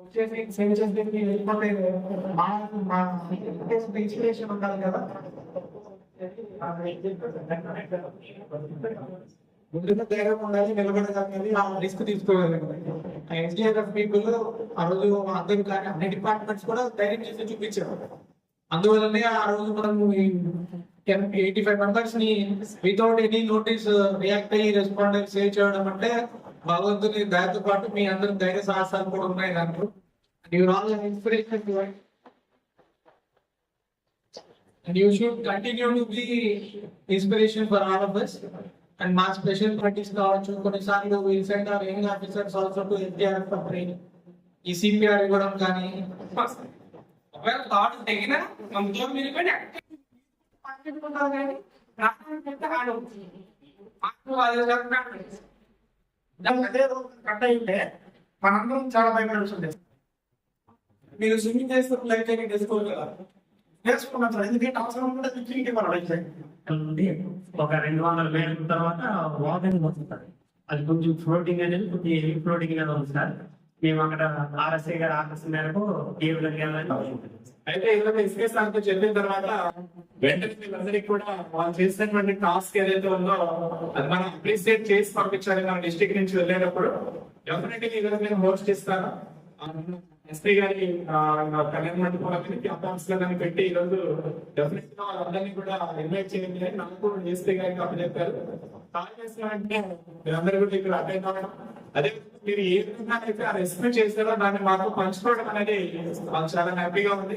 వచ్చేసి సేవ్ చేసి వెళ్ళిపోతే మా ఇన్స్పిరేషన్ ఉండాలి కదా ముందుగా ధైర్యం ఉండాలి నిలబడగలగాలి ఆ రిస్క్ తీసుకోగలగాలి ఎన్జిఆర్ఎఫ్ పీపుల్ ఆ రోజు అందరూ కానీ అన్ని డిపార్ట్మెంట్స్ కూడా ధైర్యం చేసి చూపించారు. అందువల్లనే ఆ రోజు మనం ఎయిటీ ఫైవ్ మెంబర్స్ని వితౌట్ ఎనీ నోటీస్ రియాక్ట్ అయ్యి రెస్పాండెంట్ సేవ్ చేయడం అంటే భగవంతుని దయతో పాటు మీ అందరి ధైర్య సాహసాలు కూడా ఉన్నాయి దాంట్లో your all inspiration to And you should continue to be inspiration for all of us. And మా స్పెషల్ పార్టీస్ కావచ్చు కొన్నిసార్లు will send our young officers also to NTR for training ఈ సిపిఆర్ ఇవ్వడం కానీ. ఒకవేళ థాట్ తెగిన మనతో మీరు కానీ అదే కట్ అయితే మనందరం చాలా భయపడాల్సి ఉండేది. మీరు స్విమ్మింగ్ చేస్తున్న లైఫ్ వేసుకోగలరా వేసుకున్నాం సార్ ఎందుకంటే అవసరం కూడా స్విమ్మింగ్ మనం లైఫ్ నుండి ఒక రెండు వందల మీటర్ల తర్వాత వాకింగ్ వస్తుంది అది కొంచెం ఫ్లోటింగ్ అనేది కొంచెం ఫ్లోటింగ్ అనేది ఉంది సార్ మేము అక్కడ ఆర్ఎస్ఐ గారి ఆకర్షణ మేరకు ఏ విధంగా వెళ్ళాలని అయితే ఇలా ఎస్కేస్ అంతా చెప్పిన తర్వాత వెంటనే వీళ్ళందరికీ కూడా వాళ్ళు చేసినటువంటి టాస్క్ ఏదైతే ఉందో అది మనం అప్రిసియేట్ చేసి పంపించాలి మన డిస్ట్రిక్ట్ నుంచి వెళ్ళేటప్పుడు. డెఫినెట్లీ ఈ నేను హోస్ట్ ఇస్తాను ఎస్పీ గారి కళ్యాణ మండపం క్యాంపస్లో కానీ పెట్టి ఈ రోజు డెఫినెట్గా వాళ్ళందరినీ కూడా ఇన్వైట్ చేయండి అని నాకు ఎస్పీ గారికి అప్పచెప్పారు కాల్ చేసిన వెంటనే మీరందరూ కూడా ఇక్కడ అటెండ్ అవ్వడం. అదే మీరు ఏ విధంగా అయితే ఆ రెస్క్యూ చేశారో దాన్ని మాకు పంచుకోవడం అనేది చాలా హ్యాపీగా ఉంది.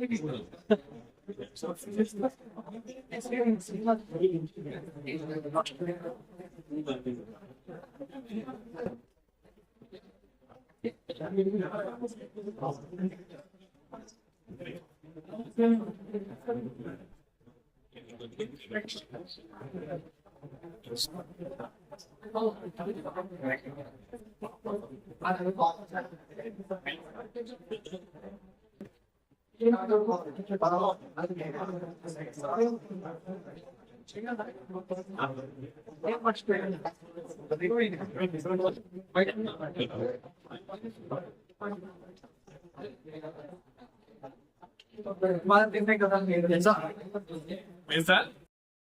I'm మనం తిన్నాయి కదా సార్